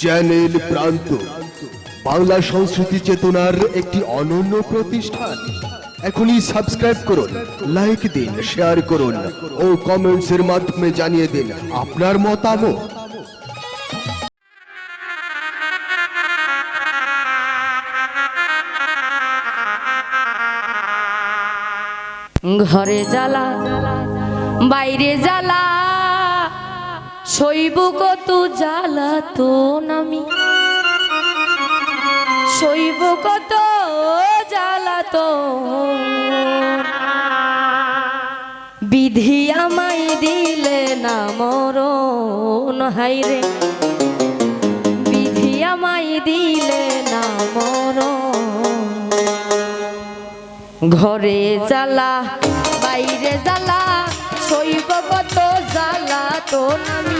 Channel প্রান্ত। বাংলা সংস্কৃতি চেতনার একটি অনন্য প্রতিষ্ঠান। এখনই সাবস্ক্রাইব করুন, লাইক দিন, শেয়ার করুন ও কমেন্টস এর মাধ্যমে জানিয়ে দিন আপনার মতামত। ঘরে জ্বালা, বাইরে জ্বালা। শৈব কত জ্বালা তো নামি শৈব কত জ্বালা তো বিধি আমায় দিলে না মরণ হাইরে বিধি আমায় দিলে না মরণ। ঘরে জ্বালা, বাইরে জ্বালা, শৈব কত জ্বালা তো নামি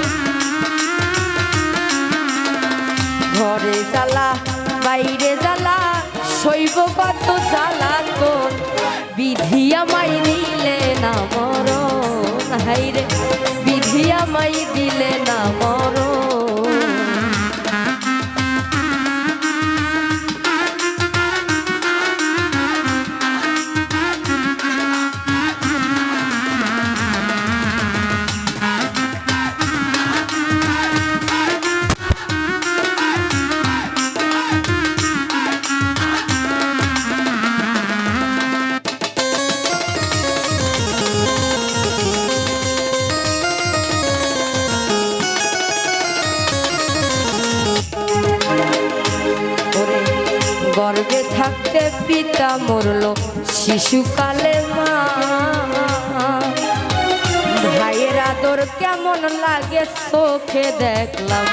ঘরে জ্বালা, বাইরে জ্বালা শৈব কত জ্বালা কোন? বিধি আমাই দিলে না মরণ হাইরে বিধি আমাই দিলে না মরণ। গর্ভে থাকতে পিতা মরলো, শিশুকালে মা। ভাইয়ের আদর কেমন লাগে চোখে দেখলাম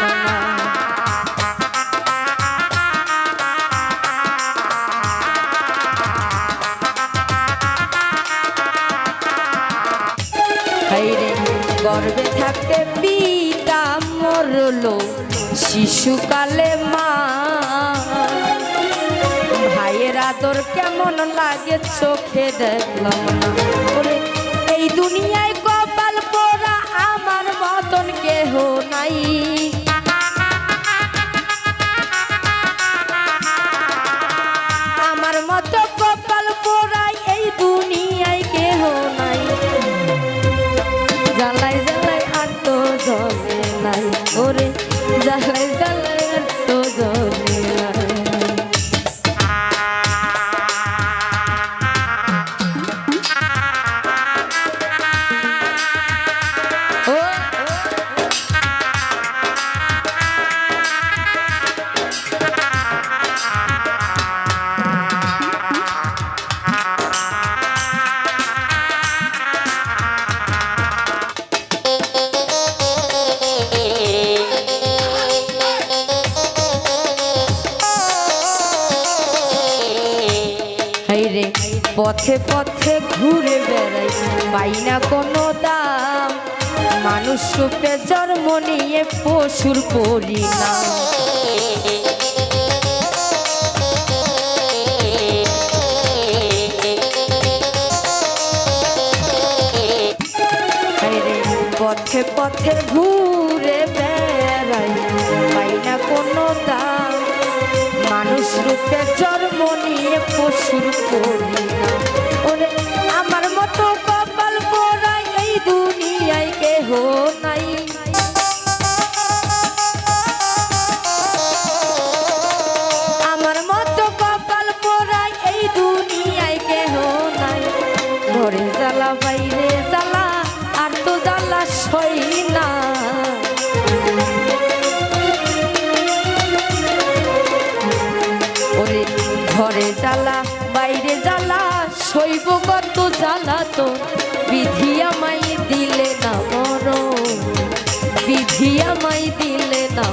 হাইরে থাকতে পিতা মরলো, শিশুকালে মা। আদর কেমন লাগে চোখে দেখলাম না। এই দুনিয়ায় কপাল পোড়া আমার মতন কেহ নাই। আমার মতো কপাল পোড়াই এই দুনিয়ায় কেহ নাই। জ্বালাই জ্বালাই আর তো জলে নাই। ওরে জ্বালাই জ্বালাই আর তো পথে পথে ঘুরে বেড়াই পাই না কোনো দাম। মানুষ রূপে জন্ম নিয়ে পশুর পরিণাম। পথে পথে ঘুরে বেড়াই পাই না কোনো দাম। মানুষ রূপে জন্ম নিয়ে পশুর আমার মতো কপাল পোড়াই এই দুনিয়ায় কেহ নাই। আমার মতো কপাল পোড়াই এই দুনিয়ায় কেহ নাই। ঘরে জ্বালা, বাইরে জ্বালা, আর তো জ্বালা সই সইব কত জ্বালাতো বিধিয়া মাই দিলে না মর বিধিয়া মাই দিলে না